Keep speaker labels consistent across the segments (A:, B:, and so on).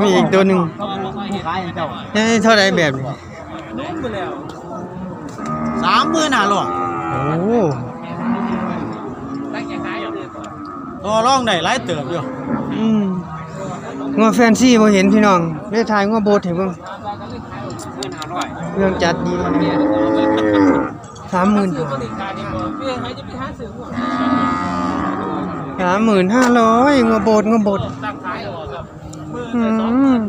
A: มีอีกตัวหนึ่ง
B: ขายเจ้า
A: นี่เท่าไรแบบนี้
B: สามหมื่นห้าร้อย
A: โอ้
B: ต่อรองได้หลายเติบอยู่
A: อืมงัวแฟนซี่บ่เห็นพี่น้องได้ถ่ายงัวโบดให้เบิ่งเรื่องจัดดีสามหมื่น สามหมื่นห้าร้อยงัวโบดงัวโบดอืม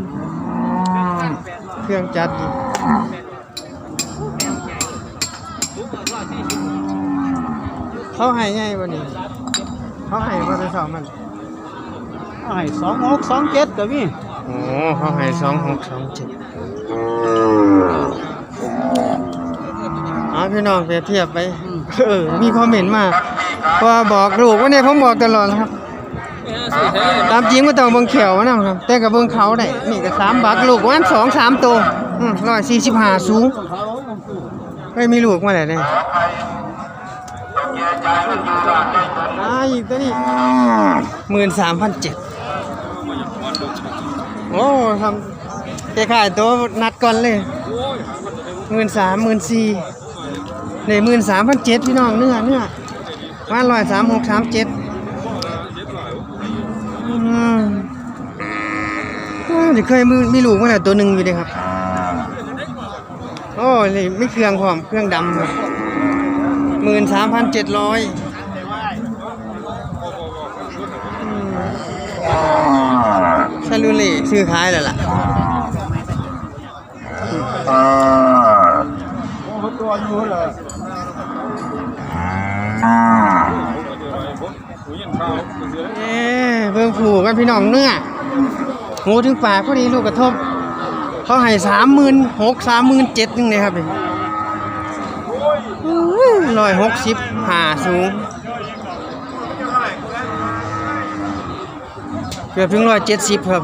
A: เครื่องจัดดีเขาให้ไงวันนี้เขาให้ว่าจะสองมัน
B: เอาให้สองหกสองเจ็ดก็มี
A: โอ้เขาให้สองหกสองเจ็ดอ๋อพี่น้องเปรียบเทียบไป เออ มีคอมเมนต์มา ว่าบอกลูกว่าเนี่ยผมบอกตลอดนะครับ ตามจริงก็ต้องเบิ่งเขียวนะครับ แต่กับเบิ่งเขาได้นี่ก็สามบักลูกวันสองสามตัวร้อยสี่สิบห้าสูงเฮ้ยมีลูกมาแล้วเนี่ยอ่าอีกตัวนี้หมื่นสามพันเจ็ดโอ้ทำคล้ายๆตัวนัดก่อนเลยหมื่นสามหมื่นสี่เนี่ยหมื่นสามพันเจ็ดพี่น้องเนื้อเนื้อ มาร้อยสามหกสามเจ็ดอืมอ้าวเดี๋ยวเคยมือมีลูกมาแล้วตัวหนึ่งอยู่เลยครับ โอ้นี่ไม่เครื่องพร้อมเครื่องดำครับหมื่นสามพันเจ็ดร้อยซาลูเล่ซื้อขายแล้วล่ะ
B: ตัวอยู่เลย
A: เอ้เบิ่งผูกันพี่น้องเนื้อโหถึงปากพอดีลูกกระทบ เขาให้สามหมื่นหกสามหมื่นเจ็ดนึงเลยครับร้อยหกสิบหาสูง เกือบถึงร้อยเจ็ดสิบครับ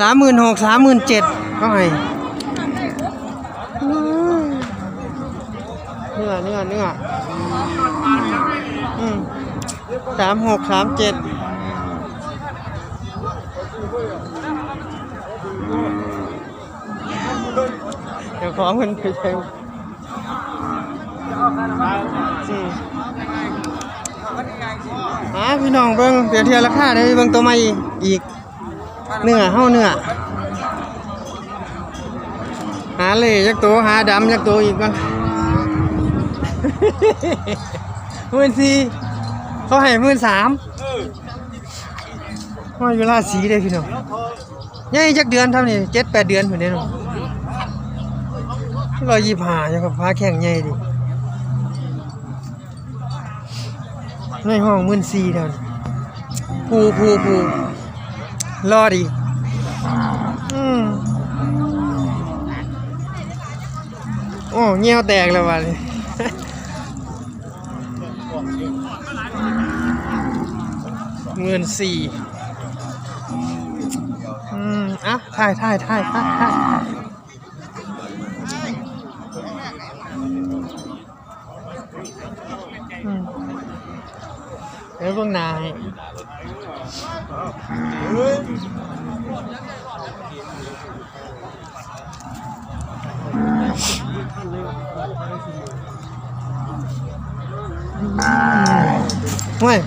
A: สามหมื่นหกสามหมื่นเจ็ดเขาให้เนื้อเนื้อเนื้ออืม สามหกสามเจ็ดเดี๋ยวของมันไปเช็คอืมหาพี่น้องเบิ่งเปรียบเทียบราคาได้เบิ่งตัวใหม่อีกเนื้อเฮาเนื้อหาเลยยักตัวหาดำยักตัวอีกก่อนหมื่นสี่ เขาให้หมื่นสามว่าอยู่ราชสีเลยพี่น้องยังจักเดือนเท่านี้เจ็ดแปดเดือนเหมือนเดิมรอยยี่ห้ายังกับพาแข่งใหญ่ดิในห้องมื่นสี่เท่านี้ผูผูผูรอดีอืมโอ้เงี้ยวแตกแล้วว่ะเลย เงินสี่อืมอะถ่ายถ่ายถ่ายถ่ายถ่ายอืมเดี๋ยวพวกนายเว้ย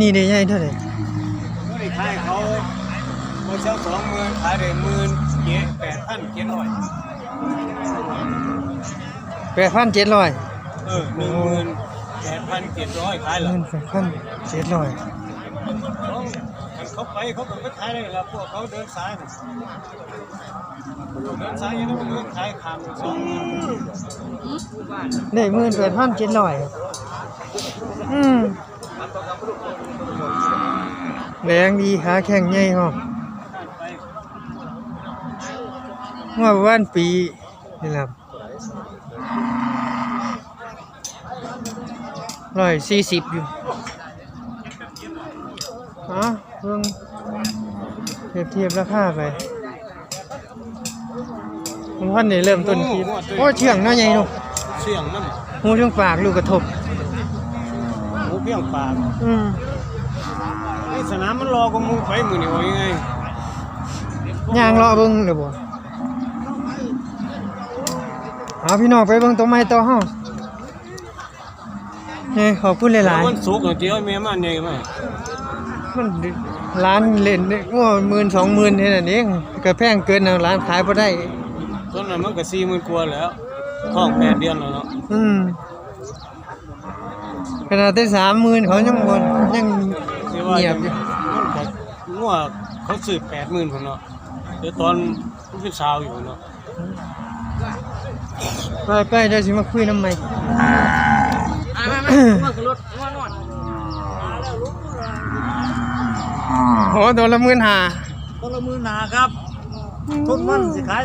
A: นี่ได้ใหญ่เท่าไหร่
B: ไม่ได้ขายเขาเมื่อเช้าสองหมื่นขายได้หมื่นเจ็ดแปดพันเจ็ดร้อย
A: แปดพันเจ็ดร้อย
B: เออหนึ่งหมื่นแปดพันเจ็ดร้อยขายหรอ
A: เงินแปดพันเจ็ดร้อย
B: เขาไปเขาไปขายได้แล้วพวกเขาเดินสายน่ะเดินสายยังไม่เดินขายขามสองหมื่น
A: ได้หมื่นแปดพันเจ็ดร้อยอืม แรงดีขาแข็งใหญ่หรอว่าประมาณปีนี่แหละร้อยสี่สิบอยู่อะเพิ่งเทียบเทียบราคาไปผมพันนี่เริ่มต้นคลิปโอ้เชื่องเน้อยใหญ่เนาะ
B: เสียงมัน
A: หูช่วงปากลูกกระทบ
B: เพียงปาก
A: อืม
B: ไอ้ สนามมันรอกว่าหมูไปมือนี่ว่ายังไง
A: ย่างรอเบิ่งเด้อบ่เอาพี่น้องไปเบิ่งต้นไม้ต่อเฮาเฮ้ยขอบคุณหลาย
B: มันสุกเจียวแม่มันใหญ่มาก
A: ๆมันร้านเล่นเนี่ยว่าหมื่นสองหมื่นเท่านั้นเองก็แพงเกินเอาร้านขายบ่ได้
B: ตอนนั้นมันก็สี่หมื่นกว่าแล้วท้องแปดเดือนแล้วเนาะ
A: อืมขนาดได้สามหมื่นเขายังบ่ยัง
B: ที่ว่า
A: เงียบอยู่
B: มันก็งัวเขาซื้อแปดหมื่นคนเนาะเดี๋ยวตอนมันเป็นสาวอยู่เนาะ
A: ไปใกล้จะสิมาคุยน้ำใหม่โหตัวละหมื่นห้า
C: ต้นละหมื่นหาครับทุนมันสิขาย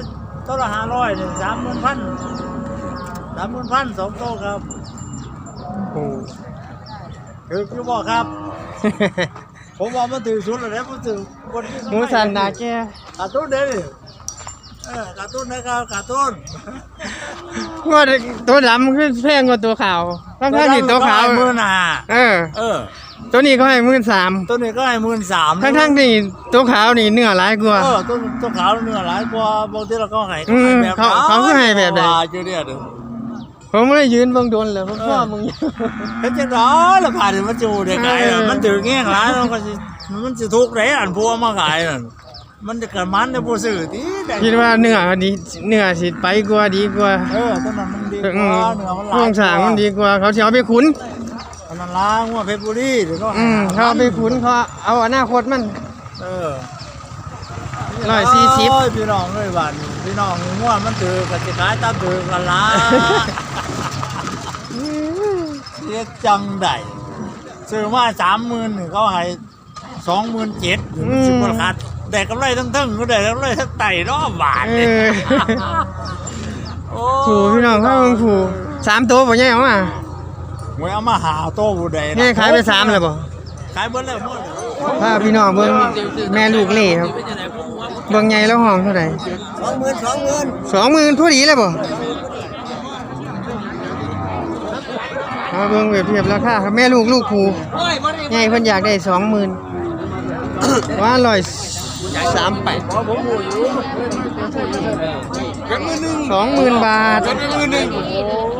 C: ต้นละห้าร้อยเนี่ยสามหมื่นพันสามหมื่นพันสองโต๊ะครับ
A: โอ้
C: ถือพี่บอกครับ ผมว่ามันถือสุดแล้วมันถือคนที่
A: หมูสันนาแก
C: ขาดทุนเด้ดิเออขาดทุนนะครับขาดทุน
A: ว่าตัวดำคือแพงกว่าตัวขาวทั้งทั้งๆที่ตัวขาว
C: หมื่นห้า
A: เออ
C: เออ
A: ตัวนี้ก็ให้หมื่นสาม
C: ตัวนี้ก็ให้หมื่นสาม
A: ทั้งทั้งๆที่ตัวขาวนี่เนื้อหลายกว่า
C: เออตัวตัวขาวเนื้อหลายกว่าบางทีเราก็ให้
A: อืม
C: แบบ
A: เขาเขาก็ให้แบบไหน
C: ว่าอยู่เนี่ยเด้อ
A: ผมไม่ได้ยืนเบิ่งโดนเลยผมชอบมึงอยู่
C: เฮ็ดจังได๋ล่ะผ่านมาจูเด็กไก่
A: เออ
C: มันถือแง่งหลายมันก็สิมันสิทุกข์ได้อันพัวมาขายนั่นมันจะเกิดมันได้บ่ซื้อติได้
A: คิดว่าเนื้อดีเนื้อสิไปกว่าดีกว่า
C: เออตอนนั้นมันดีก
A: อื
C: ว่ามเนื้อมันหลาย
A: โครงสร้างมันดีกว่า เขาสิเอาไปขุน
C: ตอนนั้นล้างว่าเพชรบุรีเดี๋ยวก็
A: อืมเขาเอาไปขุนเขาเอาอนาคตมัน
C: เออ
A: ร้อยสี่สิบ
C: โยพี่น้องเอ้ยบ้านนี้ พี่น้องงัวมันถือก็สิขายตามถือกันล่ะเสียจังได๋ซื้อมา30,000นี่เขาให้27,000อยู่มันสิบ่ขาดได้กำไรทั้งๆก็ได้กำไรทั้งไตเนาะบาท
A: เอ
C: นี่
A: อ
C: โอ้
A: ผูพี่น้องเขาเบิ่งผูสามตัวบ่ใหญ่เอามา
C: หวยเอามาหาโตผู้ใดนะ
A: นี่ขายไปสามเลยบ่
C: ขายเบิดแล้วหมดแล้ว
A: พาพี่น้องเบิ่งแม่ลูกเล่ครับ เบิ่งใหญ่แล้วห้องเท่าไหร่
C: สองหมื่นสองหมื่น
A: สองหมื่นพอดีเลยบ่มาเบิ่งเปรียบเทียบราคาครับแม่ลูกลูกผูใหญ่เพิ่นอยากได้สองหมื่นว่าร้อยสามแปดสองหมื่นบาท
B: มือหนึ่ง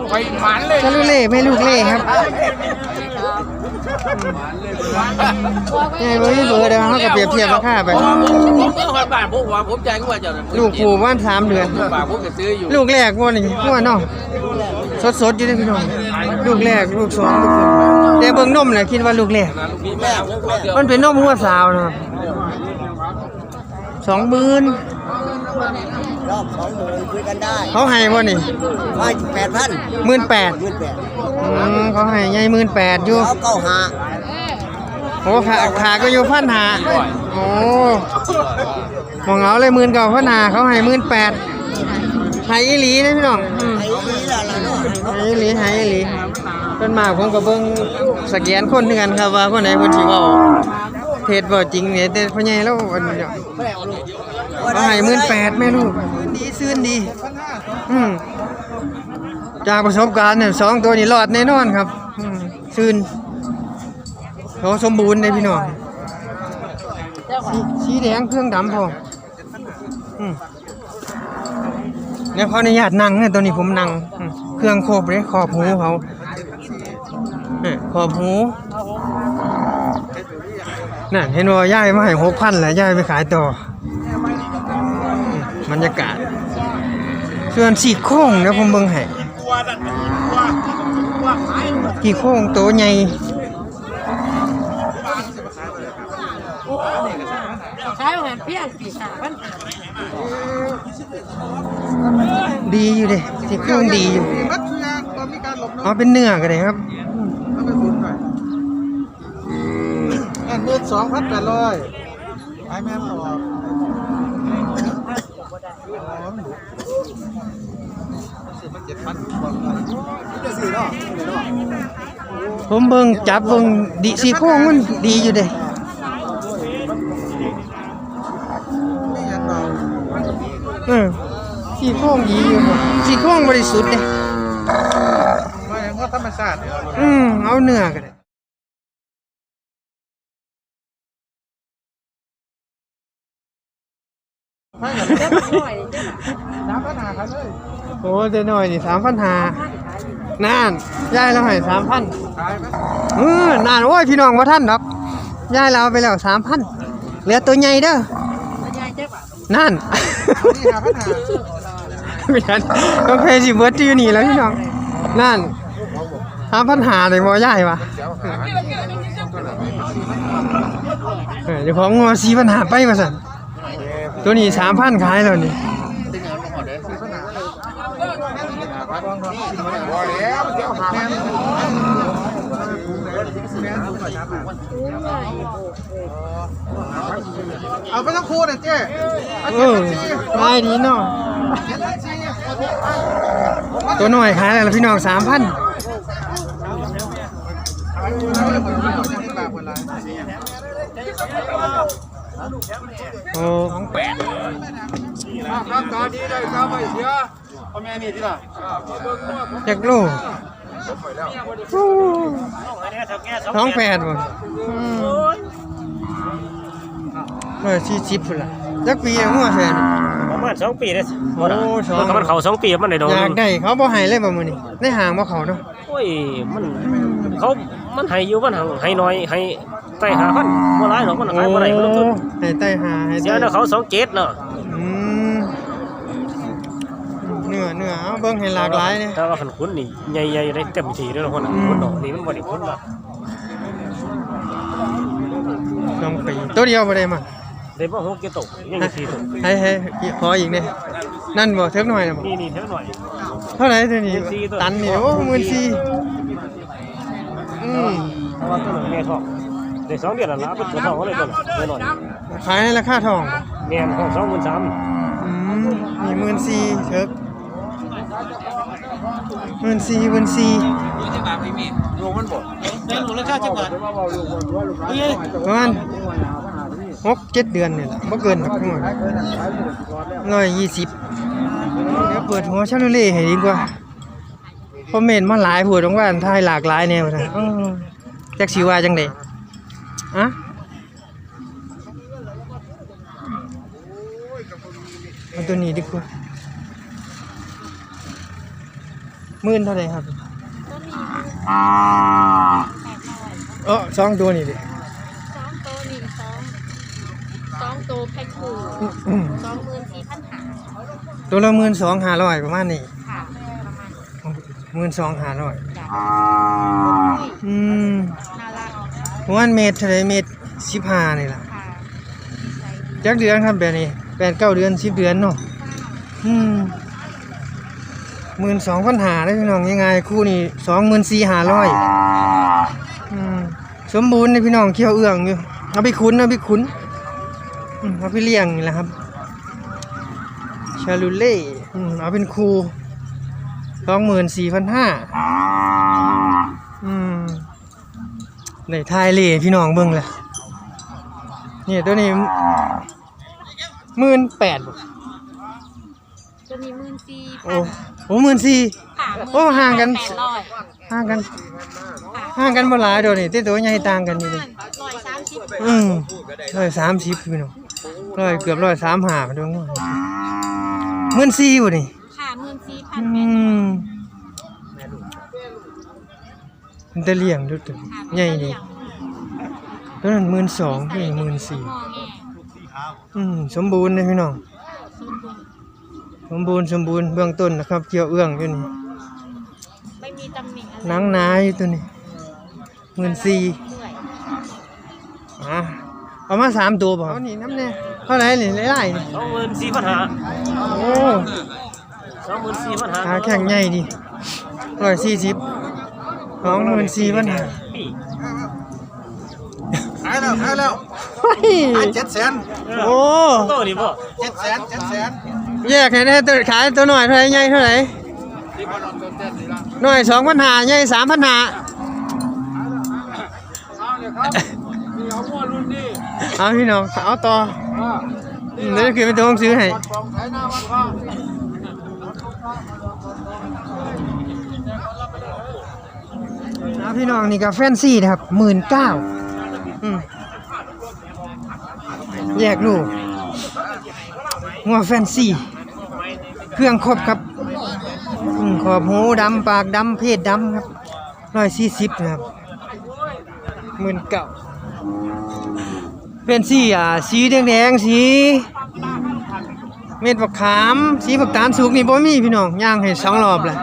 B: ไปหมันเลย
A: ซาลูเล่แม่ลูกเล่ครับ ใหญ่บ่มีเบอร์เดียวเขาก็เปรียบเทียบราคาไป
D: ผมซื้อหอยบาทผมว่าผมใจายกว่าจะ
A: ลูกผูว่านสามเดือน
D: บาทผมก็ซื้ออยู่
A: ลูกแรกว่านี่ว่าเนาะสดสดๆอยู่เลยพี่น้อง ลูกแรกลูกสองลูกสามแต่เบิ่งนมน่ะคิดว่าลูกแรก
D: นะลูกนี้แม่ผมก็เดียว
A: มันเป็นนมหัวสาวนะครับสองหมื่น
C: รอบสองหมื่นคุยกันได้
A: เขาให้บ่นี่
C: ว่าแปดพัน
A: หมื่นแปด
C: หมื่นแปด
A: อืมเขาให้ใหญ่หมื่นแปดอยู่
C: เขาเก้าหา
A: โอ้ขาขาก็อยู่พันหาโอ้มองเอาเลยหมื่นเก้าพันหาเขาให้หมื่นแปดให้อีหลีนะพี่น้องอืม
C: ไอ้นี่ละละเนาะ
A: ให้อีหลีให้อีหลีเป็นมากผมก็เบิ่งสแกนคนเดือนครับว่าคนไหนคนที่เว้าเทศบ่จริงเนี่ยแต่พ่อใหญ่แล้วอันนี้เขาให้หมื่นแปดแม่ลูกดีซื่นดีอืมจากประสบการณ์เนี่ยสองตัวนี้รอดแน่นอนครับอืมซื่นเขาสมบูรณ์เลยพี่น้องสีสีแดงเครื่องดำพออืมเนี่ยขออนุญาตนั่งเนี่ยตัวนี้ผมนั่งอืมเครื่องโครบเลยขอบหูเขาเนี่ยขอบหูน่ะเห็นว่าย่ายมาให้หกพันแหละย่ายไปขายต่ออืม บรรยากาศ ส่วนสีโค้งเดี๋ยวผมเบิ่งให้สีโค้งโตใหญ่
E: ขายอาหารเพียงปีสามพัน
A: ดีอยู่เด้สีโค้งดีอยู่อ๋อเป็นเนื้อก็ได้ครับ
C: อันนี้สองพันแปดร้อยไอแม่บอก
A: ผมเบิ่งจับเบิ่งดีสีโค้งมันดีอยู่เด้เออสีโค้งดีอยู่ครับสีโค้งบริสุทธิ์เด้
C: ว่าธรรมชาติ
A: อืมเอาเนื้อก็ไเจ้า
E: หน่อยเจ้า
B: สามพันหาครับเลย
A: โอ้เดี๋ยวหน่อยนี่สามพันหาน่านยายเราให้สามพัน
B: ขายไหม
A: เออนานโอ้ยพี่น้องว่าท่านดอกยายเราเอาไปแล้วสามพันเหลือตัวใหญ่เด้อ
E: ยายเจ้า
A: นั่น
B: นี่หาพันหา
A: ไม่ทันต้องเพย์สิเบิร์ดอยู่นี่แล้วพี่น้องนั่นสามพันหาเลยบ่ยายวะเออเดี๋ยวของงัวสี่พันหาไปมาสั่น ตัวนี้สามพันขายแล้วนี่
B: บ่แล้วเดี๋ยวหาแม่เอาไปทั้งคู่นะเจ๊
A: เออขายดีเนาะตัวหน่อยขายแล้วล่ะพี่น้องสามพันโอ้ของแปด
B: ครับตอนนี้ได้ครับไปเสียพ่อแม่นี่ที่ล่ะ
A: จากโลท้องแปดบ่เออชี้ชิปพุ่นล่ะจักปีแล้วงัวแฟน
F: ประมาณสองปีเลย
A: โอ้สอง
F: มันก็มันเขาสองปีมันได้ดอก
A: อยากได้เขาบ่ให้เลยบ่มื้อนี้ในห้างบ่เขาเนาะ
F: โอ้ยมันเขามันให้อยู่มันหังให้น้อยให้ใต้หาพันบ่หลายหรอกมันขายบ่ได้มันลงทุน
A: ให้ใต้หาให้
F: เสี
A: ใต้
F: ยแล้วเขาสองเจ็ดเนาะ
A: อืมเนื้อเนื้อเอาเบิ่งให้หลากหลายเนี่ย
F: แต่ว่าคันคุณนี่ใหญ่ๆได้เต็มที่เลยเนาะคนน่ะ
A: อืม
F: คนดอกนี่มันบ่ได้คนละ
A: สองปีตัวเดียวบ่ได้มา
F: ได้บ่หกเจ็ดตกยังมีสี่ตก
A: ให้ให้ขออีกเนี่ยนั่นบ่เทิกหน่อยนะบ่
F: นี่นี่เท่าหน่อย
A: เท่าไหร่ตัวนี้
F: 14ตัว
A: ตันนี่โอ้14,000อืม
F: เพราะว่าตัวหนึงแม่ท้อง ได้สองเดือนแล้วล่ะเป็นตัวท้องก็เลยตัวน้อย
A: ขายในราคาทอง
F: ๆแม่นของ23,000
A: อืมนี่14,000เทิก14,000 14,000
B: ลูกมันบ่
F: ได้รู้ราคาจักบาท
A: ประมาณหกเจ็ดเดือนนี่แหละบ่เกินหรอกทั้งหมดร้อยยี่สิบเดี๋ยวเปิดหัวชาลูเล่ให้ดีกว่าคอมเมนต์มาหลายพูดตรงว่าทายหลากหลายแนวนะเออจักสิว่าจังได๋ อะเอาตัวนี้ดีกว่าหมื่นเท่าไหร่ครับเออสองตัวนี่ดิ
E: สองโตหนึ่งสองสองโตแพ็คคู่
A: อืม
E: สองหมื่นสี่พันหา
A: ตัวละหมื่นสองห้าร้อยประมาณนี้
E: ค่ะประมาณ
A: หมื่นสองห้าร้อย
E: จ้ะ
A: อืม
E: น่ารัก
A: ประมาณเมตรเท่าไรเมตรสิบห้านี่ล่ะ
E: ค่ะใจดี
A: จักเดือนครับแบบนี้แปดเก้าเดือนสิบเดือนเนาะอืมหมื่นสองพันหาได้พี่น้องยังไงคู่นี้สองหมื่นสี่ห้าร้อยอืมสมบูรณ์เลยพี่น้องเขี้ยวเอื้องอยู่เอาไปคุ้นเอาไปคุ้นอืมเอาไปเลี้ยงนี่แหละครับชาลูเล่อืมเอาเป็นครูสองหมื่นสี่พันห้าอืม ในทายเล่พี่น้องเบิ่งแหละนี่ตัวนี้หมื่นแปด
E: ตัวนี้หมื่นสี่
A: โอ้โหหมื่นสี่
E: ค่ะ
A: โอ้ห่างกัน
E: แปดร้อย
A: ห่างกันห่างกันบ่หลายเดี๋ยวนี้แต่ตัวใหญ่ต่างกันอยู่เลย
E: ร้อยสามสิบ
A: อืมร้อยสามสิบพี่น้องร้อยเกือบร้อยสามห้าไปดูงหมื่นสี่บ่นี่
E: ค่ะหมื่นสี่พั
A: อื
E: นแปด
A: มมันจะเลี้ยงดูตัวใหญ่ดีตัวนั้นหมื่นสองนี่หมื่นสี่
E: งอแง
A: อืมสมบูรณ์เลยพี่น้อง
E: สมบูรณ์
A: สมบูรณ์สมบูรณ์เบื้องต้นนะครับ เกี่ยวเอื้องอยู่นี่
E: ไม่มีตำหนิอะไร
A: หนังหนาอยู่ตัวนี้หมื่นสี่
E: เมื่อย
A: อะเอามาสามตัวป่ะเอานี่น้ำเนี่ยเท่าไหร่นี่ไล่ๆนี่
F: สองหมื่นสี่พันห้า
A: โอ้
F: สองหมื่นสี่พันห้า
A: ขาแข็งใหญ่ดิร้อยสี่สิบ สองหมื่นสี่พันห้า
F: พี่
B: ขายแล้วขายแล้ว
A: เฮ้ย
B: ขายเจ็ดแสน
A: โอ้
F: โตนี่บ่
B: เจ็ดแสนเจ็ดแสน
A: แยกให้ได้ตัวขายตัวหน่อยเท่าไหร่ใหญ่เท่าไหร่
B: ที่พอลองเติมเต้นนี่ละ
A: หน่อยสองพันห้าใหญ่สามพันห้า
B: เอาเลยครับมีเอาหัวรุ่นนี้
A: เอาพี่น้องเอาต่อ
B: อ่า
A: อืมเดี๋ยวคือไปตัวหนังสือให้
B: วัดฟองไทยห น้าวัดฟอง
A: เอาพี่น้องนี่ก็แฟนซี่นะครับหมื่นเก้าแยกลูกหัวแฟนซีเครื่องครบครับขอบหูดำปากดำเพศดำครับร้อยสี่สิบนะครับหมื่นเก้าเป็นสีอ่าสีแดงๆสี เม็ดบักขาม สีบักตาลสุกนี่บ่มีพี่น้องย่างให้สองรอบแหละ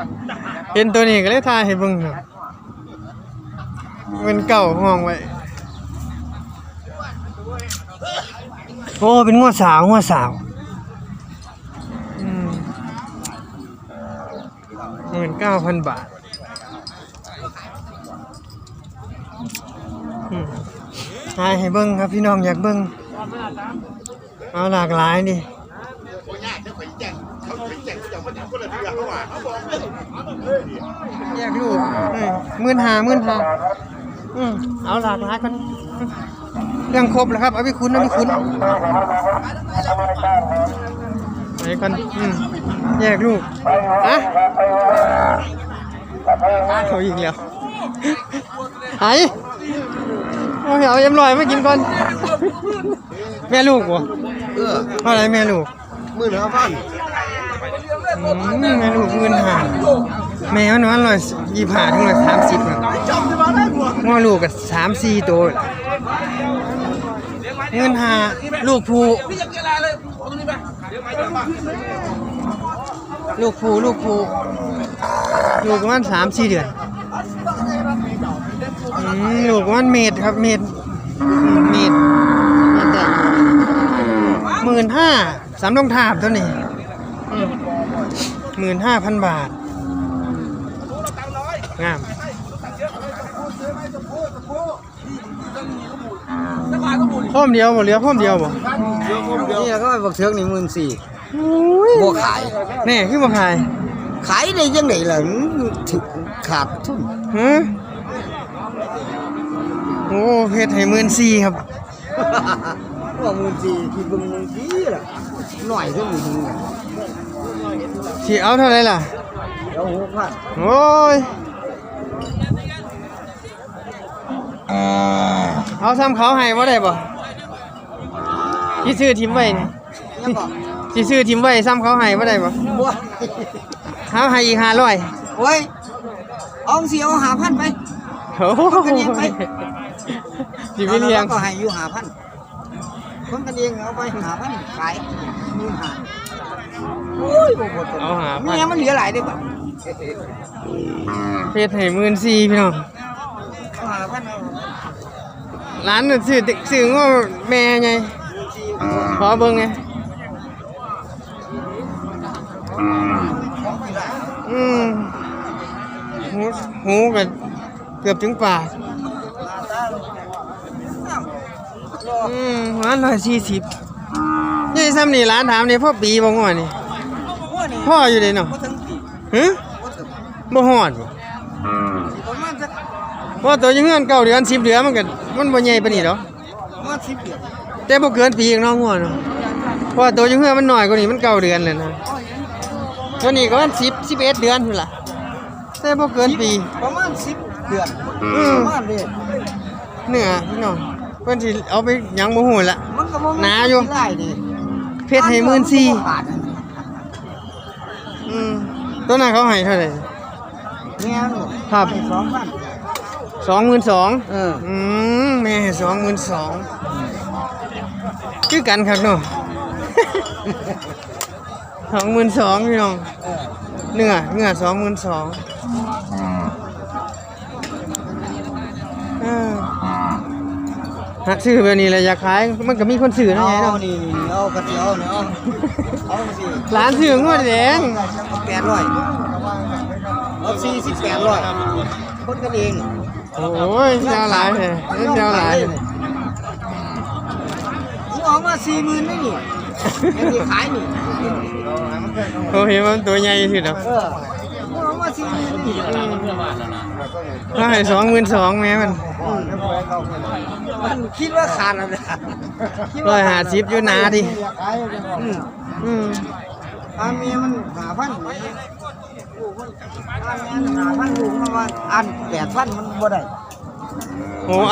A: เห็นตัวนี้ก็เลยทายให้เบิ่งครับ เงินเก่าห้องไว้ โอ้ เป็นงัวสาวงัวสาวหมื่นเก้าพันบาทอืมทายให้เบิ่งครับพี่น้องอยากเบิ่งเอาหลากหลายดิแยกลูกหมื่นหาหมื่นหา อืมเอาหลากหลายกันเรื่องครบแล้วครับเอาไปคุณเอาไปคุณไปกันอืมแยกลูกอะเขาอีกแล้วไอ้เอาเอาเอ็มลอยมากินก่อน แม่ลูกวะเออเท่าไหรแม่ลูก
B: มื่นห้าพัน
A: อืมแม่ลูกเงินหาแม่มันวันร้อยยี่ห้าถึงร้อยสามสิบนะง้อลูกกับสามสี่ตัวเงินหาลูกผู้ลูกผู้ลูกผู้ลูกประมันสามสี่เดือนอืมลูกประมันเมตรครับเมตรเมตรเมตรได้หมื่นห้าสามรองทาบตัวนี้ หมื่นห้าพันบาท งามพ่อมเดียวบ่เหลือพ่อมเดียวบ่
B: นี่ก็บักเทือกนี่หมื่นสี่
A: บ่
B: บ่ขาย
A: แน่คือบ่ขาย
B: ขายได้ยังไงล่ะถึงขาดทุน
A: ฮะโอ้เพชรให้หมื่นสี่ครับ
B: ว่าหมื่นสี่ที่เบิ่งหมื่นสี่ล่ะหน่อยก็มีถึงเนี่ย
A: สิเอาเท่าไหร่ล่ะ
B: เดี๋ยวหกพัน
A: โอ้ยเอาซ้ำเขาให้บ่ได้บ่ที่ซื้อทิมไว้นี่
B: ยังก็
A: ที่ซื้อทิมไว้ซ้ำเขาให้บ่ได้บ่
B: บ่
A: เขาให้อีกห้าร้อย
B: โอ้ยเอาสิเอาหาพันไป
A: โอ้โห
B: กันเองไป
A: สิไปเลี้ยง
B: ก็ให้อยู่หาพันคนกันเองเอาไปหาพันขายหมื่นห้าโอ้ยบ่หมด
A: เอาหาพั
B: เมีย
A: น
B: มันเหลือหลายเด้อบัด
A: เพชรให้หมื่นสี่พี่น้อง
B: เอาหาพันเอา
A: ร้านน่ะซื้อซื้อง้อแม่ไงขอเบิ่งไงอืมหูหูก็เกือบถึงปากอืมร้านร้อยสี่สิบนี่ ซ้ำนี่ร้านถามนี่พ่อปีบ่ง้อนี่พ่ออยู่เลยเนาะ
B: บ่ถึงปี
A: ฮะ
B: บ่ถึง
A: บ่ฮอดบ่
B: ประมาณสัก
A: เพราะตัวอยังเงื่อนเก้าเดือนสิบเดือนมันก็มันบ่ใหญ่ปานนี้ดอก
B: ประมาณ10เดือน
A: แต่บ่เกินปีอีกเน้องงัวเนาะเพราะว่าตัวอยังเงื่อนมันน้อยกว่านี้มันเก้าเดือนเลยนะตัวนี้ก็มันสิบสิบเอ็ดเดือนพุ่นล่ะแต่บ่เกินปี
B: ประมาณ10เดือน
A: อืม
B: ประมาณนี้
A: เนื้อพี่น้องเพิ่นสิเอาไปหยังบ่ฮู้ละ
B: มันก็บ่
A: หนาอยู่
B: ได้ดิ
A: เพชรให้หมื่นสี่
B: ขาด
A: อืมตัวนั้นเขาให้เท่าไหร่
B: แม่น
A: ครับ
B: ให้สองพัน
A: สองหมื่นสอง
B: เออ
A: อืมแม่ให้สองหมื่นสองคือกันครับเนาะ สองหมื่นสองพี่น้องเนื้อเนื้อสองหมื่นสอง หักซื้อแบบนี้เลยอยากขายมันก็มีคนซื้อนะ
B: เอา
A: ไงเนาะ
B: นี่นี่เอากระเทียวเนี่ยเอาเอาสิ
A: ร้านซื้องวดแดง
B: แปดร้อยเอาสี่สิบแปดร้อยคนกันเอง
A: โอ้ยยาวหลายเลยยาวหลายเลย
B: มึงเอามาสี่หมื่นนี่นี่ยังจะขายนี่
A: โอ้เห็นมันตัวใหญ่สุดแล้ว
B: เออมึงเอามาสี่หมื่นนี่
A: ถ้าให้สองหมื่นสองแม่มัน
B: มันคิดว่าขาดอะไรคิด
A: ร้
B: ว่า
A: อยห้าสิบอยู่หนาดิ
B: อืม
A: อืม
B: อาเมียมันหาพันลูกมันอาเมียมันหาพันลูกมันว่าอันแปดพันมันบ่ได้
A: โอ้